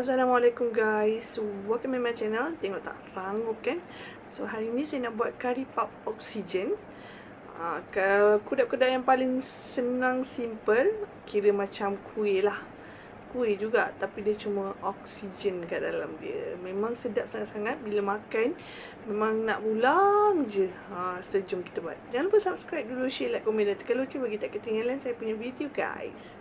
Assalamualaikum guys. Welcome to my channel. Tengok tak? Rangup kan? So hari ni saya nak buat curry puff oxygen. Uh, Kudat-kudat yang paling senang simple Kira macam kuih lah. Kuih juga Tapi dia cuma oxygen kat dalam dia. Memang sedap sangat-sangat. Bila makan Memang nak ulang je. Ha, So jom kita buat. Jangan lupa subscribe dulu Share, like, komen dan tekan lonceng Bagi tak ketinggalan saya punya video guys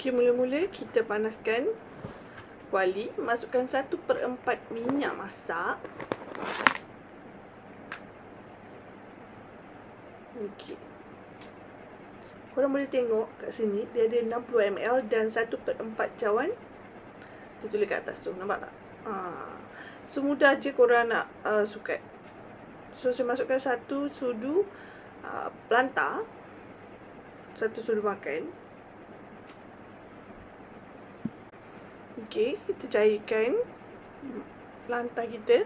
Okay, mula-mula kita panaskan kuali. Masukkan 1 per 4 minyak masak. Okay. Korang boleh tengok kat sini. Dia ada 60 ml dan 1 per 4 cawan. Dia tulis kat atas tu. Nampak tak? Ha. So, mudah je korang nak uh, sukat. So, saya masukkan satu sudu uh, pelantar. Satu sudu makan. Okey, kita cairkan lantai kita.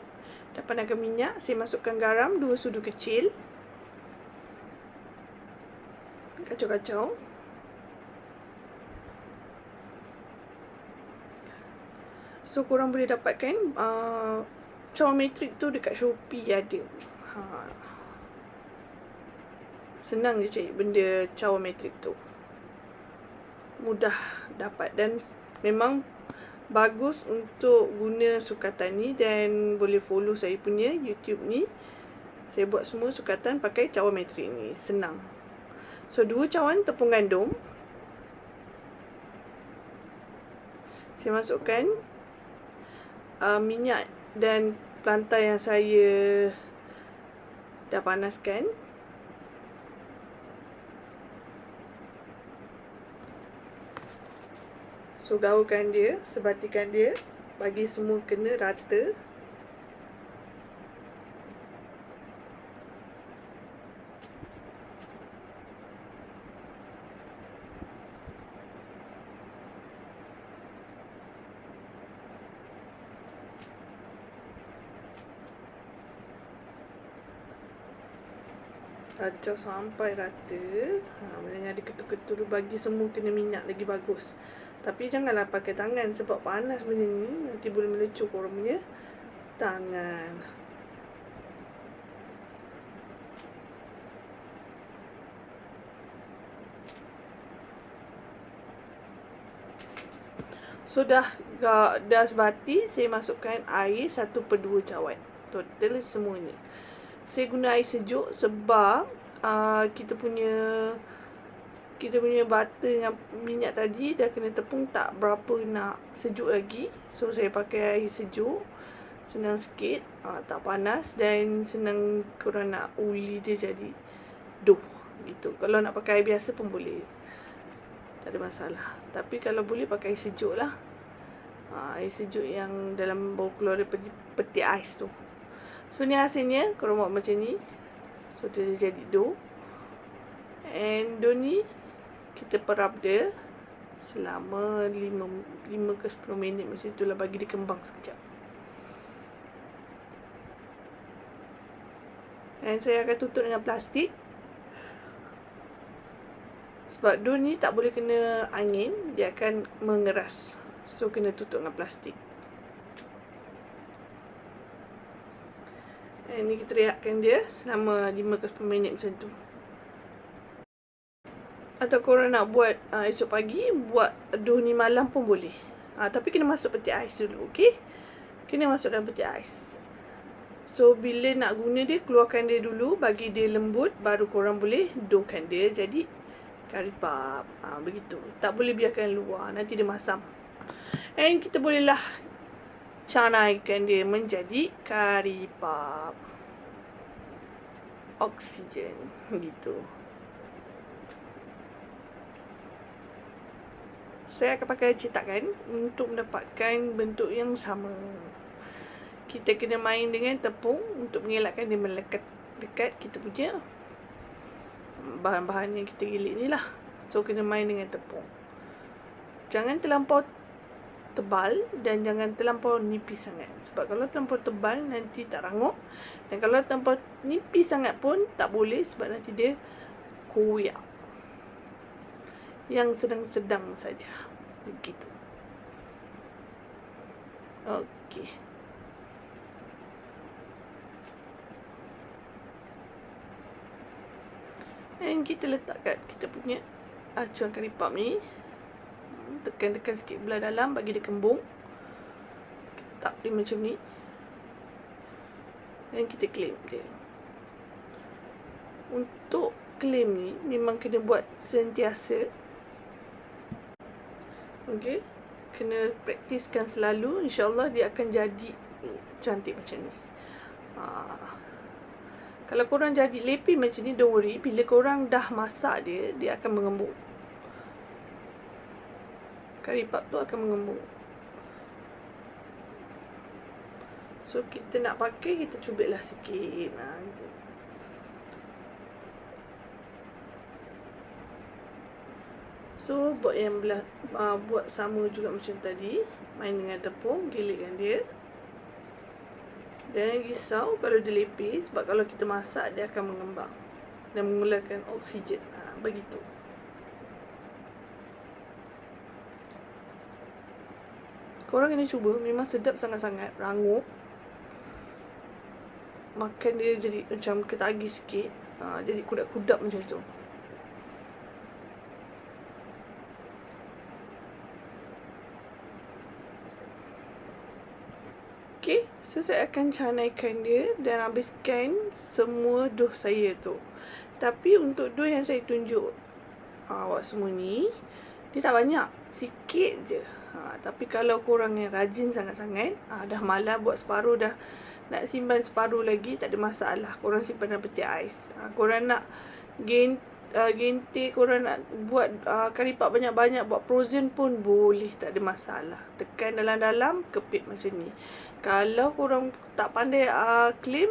Dah panaskan minyak, saya masukkan garam dua sudu kecil. Kacau-kacau. So korang boleh dapatkan uh, cawan metrik tu dekat Shopee ada. Ha. Senang je cari benda cawan metrik tu. Mudah dapat dan memang bagus untuk guna sukatan ni dan boleh follow saya punya YouTube ni. Saya buat semua sukatan pakai cawan metrik ni. Senang. So, dua cawan tepung gandum. Saya masukkan uh, minyak dan pelantar yang saya dah panaskan. So gaulkan dia, sebatikan dia Bagi semua kena rata. Kacau sampai rata. Ha, Bila ada ketul-ketul Bagi semua kena minyak lagi bagus tapi janganlah pakai tangan sebab panas benda ni nanti boleh melecuk orang punya tangan. Sudah so, dah sebati saya masukkan air 1 per 2 cawan. Total semuanya. Saya guna air sejuk sebab uh, kita punya kita punya butter dengan minyak tadi dah kena tepung tak berapa nak sejuk lagi. So saya pakai air sejuk. Senang sikit, uh, tak panas dan senang korang nak uli dia jadi dough gitu. Kalau nak pakai air biasa pun boleh. Tak ada masalah. Tapi kalau boleh pakai air sejuk lah. Uh, air sejuk yang dalam bau keluar dari peti, ais tu. So ni hasilnya korang buat macam ni. So dia jadi dough. And dough ni kita perap dia selama 5, 5 ke 10 minit macam itulah bagi dia kembang sekejap. Dan saya akan tutup dengan plastik. Sebab dough ni tak boleh kena angin, dia akan mengeras. So kena tutup dengan plastik. Dan ni kita rehatkan dia selama 5 ke 10 minit macam tu atau korang nak buat uh, esok pagi buat dough ni malam pun boleh. Uh, tapi kena masuk peti ais dulu okey? Kena masuk dalam peti ais. So bila nak guna dia keluarkan dia dulu bagi dia lembut baru korang boleh doughkan dia jadi puff. Uh, begitu. Tak boleh biarkan luar nanti dia masam. And kita bolehlah canaikan dia menjadi puff. Oksigen gitu saya akan pakai cetakan untuk mendapatkan bentuk yang sama. Kita kena main dengan tepung untuk mengelakkan dia melekat dekat kita punya bahan-bahan yang kita gilik ni lah. So, kena main dengan tepung. Jangan terlampau tebal dan jangan terlampau nipis sangat. Sebab kalau terlampau tebal, nanti tak rangup. Dan kalau terlampau nipis sangat pun, tak boleh sebab nanti dia koyak yang sedang-sedang saja. Begitu. Okey. Dan kita letakkan kita punya acuan kari pap ni. Tekan-tekan sikit belah dalam bagi dia kembung. Ketak dia macam ni. Dan kita claim dia. Untuk claim ni memang kena buat sentiasa. Okey. Kena praktiskan selalu. InsyaAllah dia akan jadi cantik macam ni. Ha. Kalau korang jadi lepi macam ni, don't worry. Bila korang dah masak dia, dia akan mengembung. Kari pap tu akan mengembung. So, kita nak pakai, kita cubitlah sikit. Ha, So buat yang belah uh, buat sama juga macam tadi, main dengan tepung, gilirkan dia. Jangan risau kalau dia lepis sebab kalau kita masak dia akan mengembang dan mengeluarkan oksigen. Ha, begitu. Korang kena cuba memang sedap sangat-sangat, rangup. Makan dia jadi macam ketagih sikit. Ha, jadi kudap-kudap macam tu. Okey, so saya akan canaikan dia dan habiskan semua doh saya tu. Tapi untuk doh yang saya tunjuk uh, awak semua ni, dia tak banyak, sikit je. Ha, tapi kalau korang yang rajin sangat-sangat, uh, dah malah buat separuh dah nak simpan separuh lagi, tak ada masalah. Korang simpan dalam peti ais. Uh, korang nak gain uh, gente korang nak buat uh, kari pap banyak-banyak buat frozen pun boleh tak ada masalah. Tekan dalam-dalam kepit macam ni. Kalau korang tak pandai uh, claim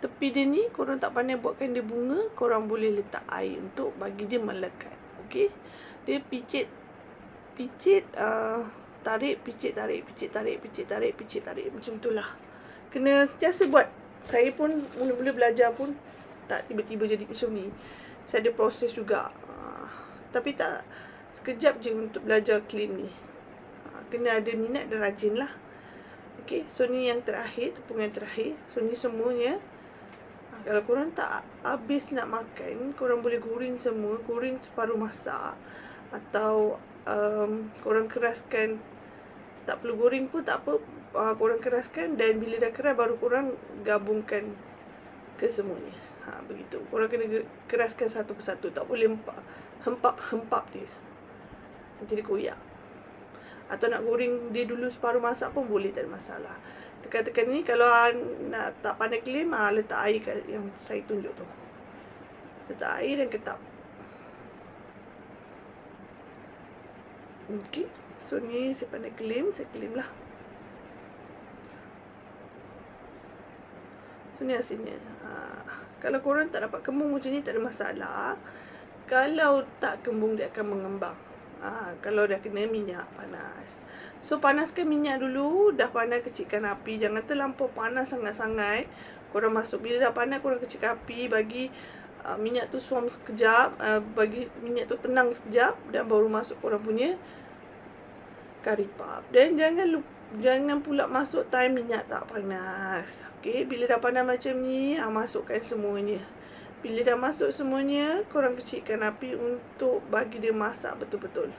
tepi dia ni korang tak pandai buatkan dia bunga korang boleh letak air untuk bagi dia melekat okey? Dia picit picit uh, tarik picit tarik picit tarik picit tarik picit tarik. Macam itulah kena sentiasa buat. Saya pun mula-mula belajar pun tak tiba-tiba jadi macam ni saya ada proses juga. Uh, tapi tak sekejap je untuk belajar clean ni. Uh, kena ada minat dan rajin lah. Okay, so ni yang terakhir, tepung yang terakhir. So ni semuanya. Uh, kalau korang tak habis nak makan, korang boleh goreng semua. Goreng separuh masak. Atau um, korang keraskan. Tak perlu goreng pun tak apa. Uh, korang keraskan dan bila dah keras baru korang gabungkan ke semuanya. Ha, begitu. Korang kena keraskan satu persatu. Tak boleh hempap, hempap, hempap dia. Nanti dia koyak. Atau nak goreng dia dulu separuh masak pun boleh, tak ada masalah. Tekan-tekan ni, kalau nak tak pandai klaim, ha, letak air kat yang saya tunjuk tu. Letak air dan ketap. Okay. So ni saya pandai klaim, saya klaim lah. So ni hasilnya. Ha, kalau korang tak dapat kembung macam ni tak ada masalah. Kalau tak kembung dia akan mengembang. Ha, kalau dah kena minyak panas. So panaskan minyak dulu. Dah panas kecilkan api. Jangan terlampau panas sangat-sangat. Korang masuk. Bila dah panas korang kecilkan api. Bagi uh, minyak tu suam sekejap. Uh, bagi minyak tu tenang sekejap. Dan baru masuk korang punya kari pap. Dan jangan lupa Jangan pula masuk time minyak tak panas. Okey, bila dah panas macam ni, ha, masukkan semuanya. Bila dah masuk semuanya, korang kecilkan api untuk bagi dia masak betul-betul.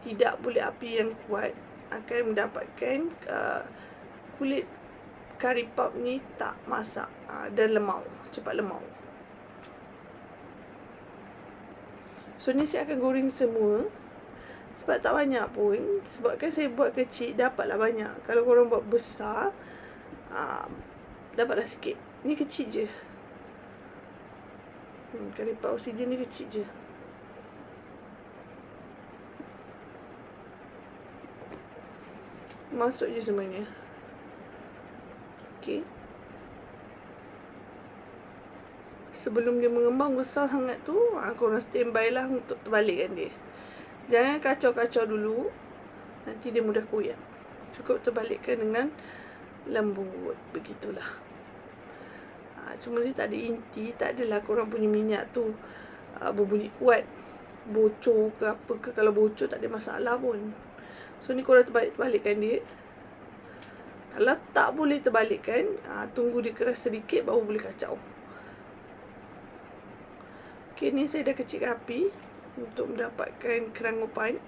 Tidak boleh api yang kuat. Akan mendapatkan uh, kulit kari pap ni tak masak uh, dan lemau. Cepat lemau. So, ni saya akan goreng semua. Sebab tak banyak pun. Sebab kan saya buat kecil Dapatlah banyak. Kalau korang buat besar uh, Dapatlah sikit. Ni kecil je. Hmm, Karipat oksigen ni kecil je. Masuk je semuanya Okay Sebelum dia mengembang besar sangat tu ha, Korang standby lah untuk terbalikkan dia Jangan kacau-kacau dulu. Nanti dia mudah koyak. Cukup terbalikkan dengan lembut. Begitulah. Ha, Cuma dia tak ada inti Tak adalah korang punya minyak tu uh, Berbunyi kuat Bocor ke apa ke. Kalau bocor tak ada masalah pun. So ni korang terbalik-terbalikan dia. Kalau tak boleh terbalikkan, ha, tunggu dia keras sedikit baru boleh kacau. Okey, ni saya dah kecilkan api untuk mendapatkan kerangupan.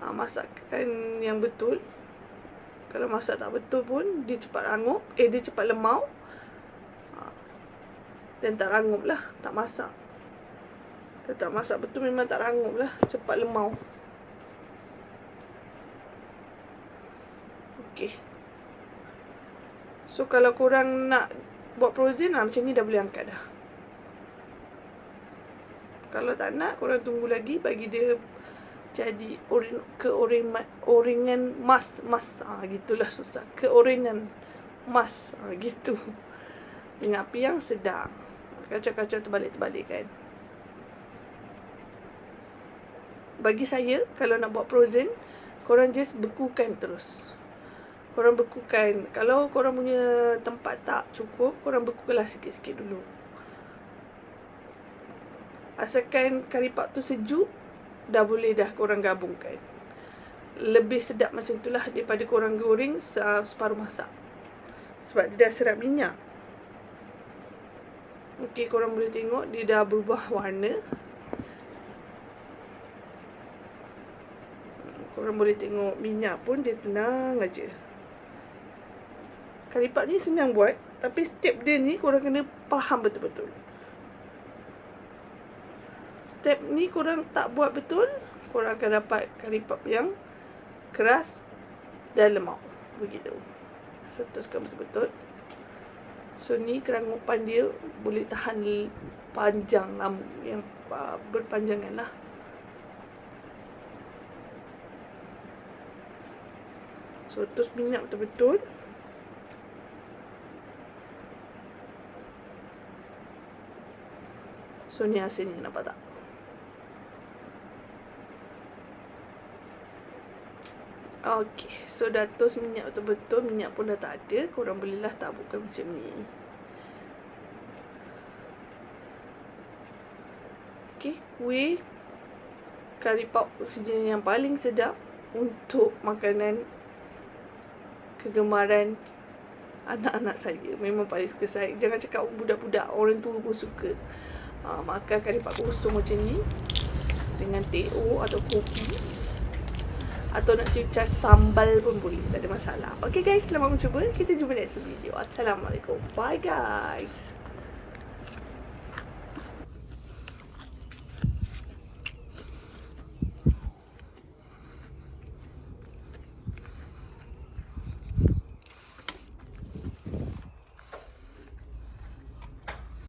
Ha, masakan yang betul. Kalau masak tak betul pun, dia cepat rangup. Eh, dia cepat lemau. Ha, dan tak rangup lah, tak masak. Kalau tak masak betul memang tak rangup lah, cepat lemau. Okey. So kalau korang nak buat frozen lah macam ni dah boleh angkat dah. Kalau tak nak korang tunggu lagi bagi dia jadi orin ke orin oringan mas mas. Ah gitulah susah. Ke orinan mas. Ah gitu. Dengan api yang sedang. Kacau-kacau terbalik-terbalik kan. Bagi saya kalau nak buat frozen korang just bekukan terus. Korang bekukan. Kalau korang punya tempat tak cukup korang bekukanlah sikit-sikit dulu asalkan kari pak tu sejuk dah boleh dah korang gabungkan lebih sedap macam itulah daripada korang goreng separuh masak sebab dia dah serap minyak Okey, korang boleh tengok dia dah berubah warna. Korang boleh tengok minyak pun dia tenang aja. Kalipat ni senang buat Tapi step dia ni korang kena faham betul-betul Step ni korang tak buat betul Korang akan dapat kalipat yang Keras Dan lemak. Begitu. Setuskan betul-betul. So ni kerangupan dia Boleh tahan panjang Yang uh, berpanjangan lah. So terus minyak betul-betul. So ni hasilnya nampak tak? Okay, so dah toast minyak betul-betul Minyak pun dah tak ada Korang bolehlah taburkan macam ni. Okay, kuih Kari pop sejenis yang paling sedap Untuk makanan Kegemaran Anak-anak saya. Memang paling suka saya. Jangan cakap budak-budak Orang tua pun suka. Ha, makan kari pak kosong macam ni dengan teh atau kopi atau nak cucat sambal pun boleh tak ada masalah. Okay guys selamat mencuba. Kita jumpa next video. Assalamualaikum. Bye guys